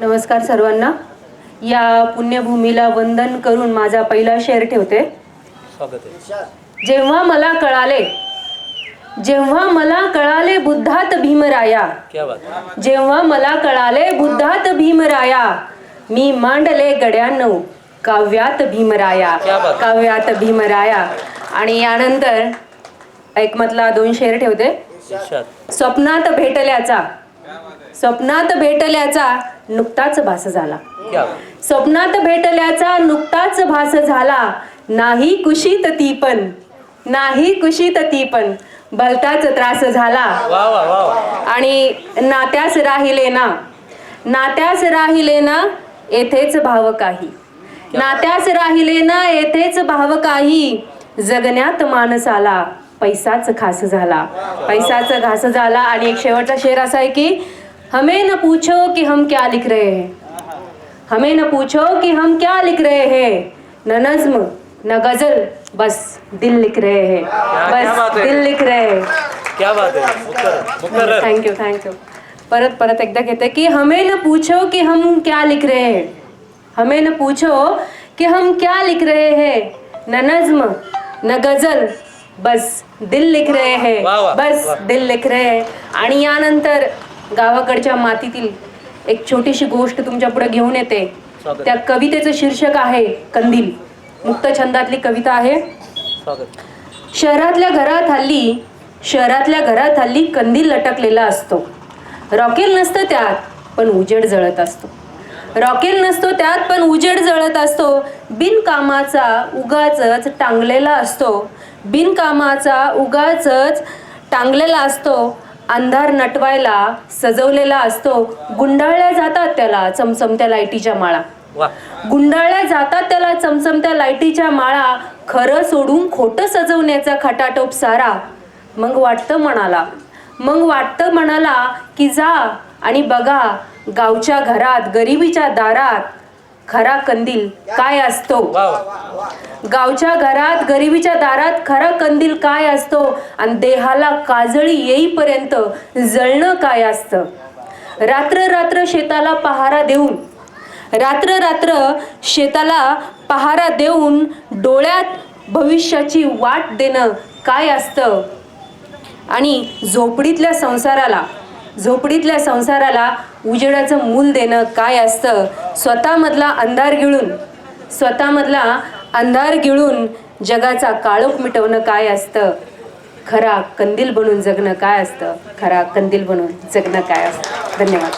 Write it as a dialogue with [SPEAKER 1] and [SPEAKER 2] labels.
[SPEAKER 1] नमस्कार सर्वांना. या पुण्यभूमीला वंदन करून माझा पहिला शेअर ठेवते. जेव्हा मला कळाले जेव्हा मला कळाले बुद्धात भीमराया? जेव्हा मला कळाले बुद्धात भीमराया मी मांडले गड्यानो काव्यात भीमराया. काव्यात भीमराया. आणि यानंतर ऐकमतला दोन शेर ठेवते. स्वप्नात भेटल्याचा स्वप्नात भेटल्याचा नुकताच भास झाला. स्वप्नात भेटल्याचा नुकताच भास झाला. नाही कुशीत ती पण. नाही कुशीत ती पण. भलताच त्रास झाला. आणि नात्यास राहिले ना. नात्यास राहिले ना येथेच भाव काही नात्यास राहिले ना येथेच भाव काही जगण्यात माणस आला. पैसाच खास झाला. पैसाच घास झाला. आणि एक शेवटचा शेर असा आहे की हमें न पूछो कि हम क्या लिख रहे हैं। हमें न पूछो कि हम क्या लिख रहे हैं। न नज्म न गजल बस दिल लिख रहे हैं। बस
[SPEAKER 2] है?
[SPEAKER 1] दिल लिख रहे हैं।
[SPEAKER 2] क्या बात आहे मुकर मुकर
[SPEAKER 1] थँक्यू थँक्यू परत परत एकदा घेते की हमें न पूछो कि हम क्या लिख रहे हैं। हमें न पूछो कि हम क्या लिख रहे हैं। न नज्म न गजल बस दिल लिख रहे हैं। बस. दिल लिख रहे हैं। आणि यानंतर गावाकडच्या मातीतील एक छोटीशी गोष्ट तुमच्यापुढे घेऊन येते. त्या कवितेचं शीर्षक आहे कंदील. मुक्त छंदातली कविता आहे. शहरातल्या घरात हल्ली शहरातल्या घरात हल्ली कंदील लटकलेला असतो. रॉकेल नसतं त्यात पण उजेड जळत असतो. रॉकेल नसतो त्यात पण उजेड जळत असतो. बिनकामाचा उगाचच टांगलेला असतो. बिनकामाचा उगाचच टांगलेला असतो. अंधार नटवायला सजवलेला असतो. गुंडाळल्या जातात त्याला चमचमत्या लाईटीच्या माळा. गुंडाळल्या जातात त्याला चमचमत्या लाईटीच्या माळा. खरं सोडून खोटं सजवण्याचा खटाटोप सारा. मग वाटतं मनाला. मग वाटतं मनाला की जा आणि बघा गावच्या घरात गरिबीच्या दारात खरा कंदील काय असतो? गावच्या घरात गरिबीच्या दारात खरा कंदील काय असतो? आणि देहाला काजळी येईपर्यंत जळणं काय असतं? रात्र रात्र शेताला पहारा देऊन रात्र रात्र शेताला पहारा देऊन डोळ्यात भविष्याची वाट देणं काय असतं? आणि झोपडीतल्या संसाराला झोपडीतल्या संसाराला उजेडाचं मूल देणं काय असतं? स्वतःमधला अंधार गिळून स्वतःमधला अंधार गिळून जगाचा काळोख मिटवणं काय असतं? खरा कंदील बनून जगणं काय असतं? खरा कंदील बनून जगणं काय असतं? धन्यवाद.